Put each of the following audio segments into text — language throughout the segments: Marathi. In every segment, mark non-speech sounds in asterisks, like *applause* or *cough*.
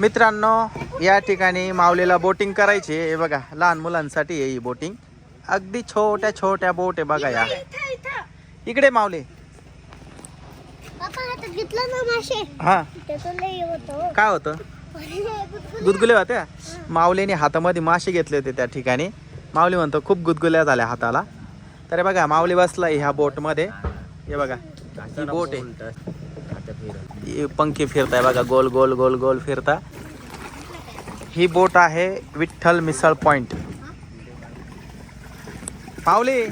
मित्रांनो या ठिकाणी माऊलीला बोटिंग करायची आहे. हे बघा लहान मुलांसाठी आहे ही बोटिंग अगदी छोट्या छोट्या बोट आहे बघा या. इकडे माऊली. ना मासे? हा. त्याचं लय होतं काय होतं? होत्या माऊलीने हातामध्ये मासे घेतले होते त्या ठिकाणी. माऊली म्हणतो खूप गुदगुल्या झाल्या हाताला. तर बघा माऊली बसला ह्या बोटमध्ये हे बघा ही बोट आहे. पंखी फिरताय बघा गोल गोल गोल गोल फिरता ही बोट आहे विठ्ठल मिसळ पॉइंट. माऊली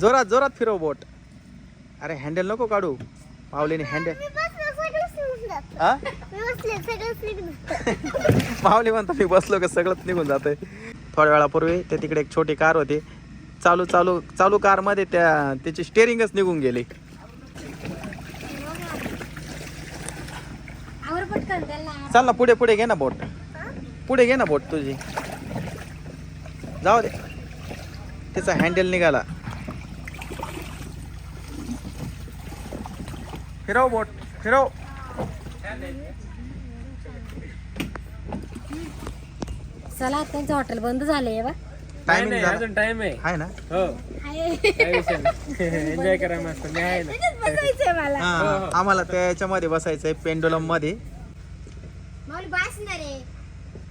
जोरात जोरात फिरव बोट. अरे हँडल नको काढू. माऊलीने हँडल जातं. जातं. *laughs* माऊली म्हणतो मी बसलो का सगळंच निघून जातंय. थोड्या वेळापूर्वी ते तिकडे एक छोटी कार होती. चालू चालू चालू कारमध्ये त्या त्याची स्टेअरिंगच निघून गेली. पटकन त्याला चाल ना पुढे पुढे घे ना बोट. पुढे घे ना बोट तुझी. जाऊ दे. त्याचा हँडल निघाला. फिरव बोट फिरव. चला त्यांचं हॉटेल बंद झालंय बा टायमिंग नाही, झाला. अजून टाइम आहे. आहे ना? हो. काय विषय नाही. *laughs* एन्जॉय करा मस्त मी आहे ना. बसायचंय मला. हा आम्हाला त्याच्यामध्ये बसायचंय पेंडुलममध्ये. माऊली बसणार आहे.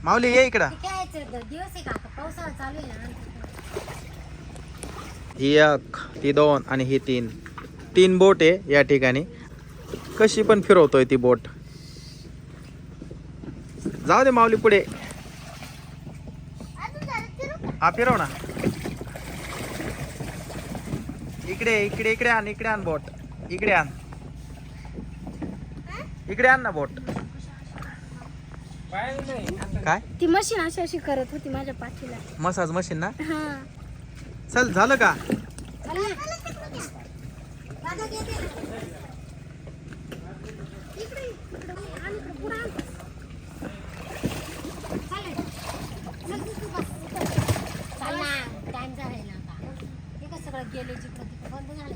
माऊली ये इकडं. ते काय यायचं, दिवस आहे का आता? पावसाळा चालू आहे ना ही एक ती दोन आणि ही तीन. तीन बोट आहे या ठिकाणी. कशी पण फिरवतोय ती बोट. जाऊ दे माऊली पुढे. हा फिरव ना. इकडे इकडे इकडे आण इकडे आण बोट. इकडे आण. इकडे आण ना बोट. काय? ती मशीन अशी अशी करत होती माझ्या पाठीला. मसाज मशीन ना? हा. चल झालं का? सगळं गेले जिकडं तिकडं? बंद झालंय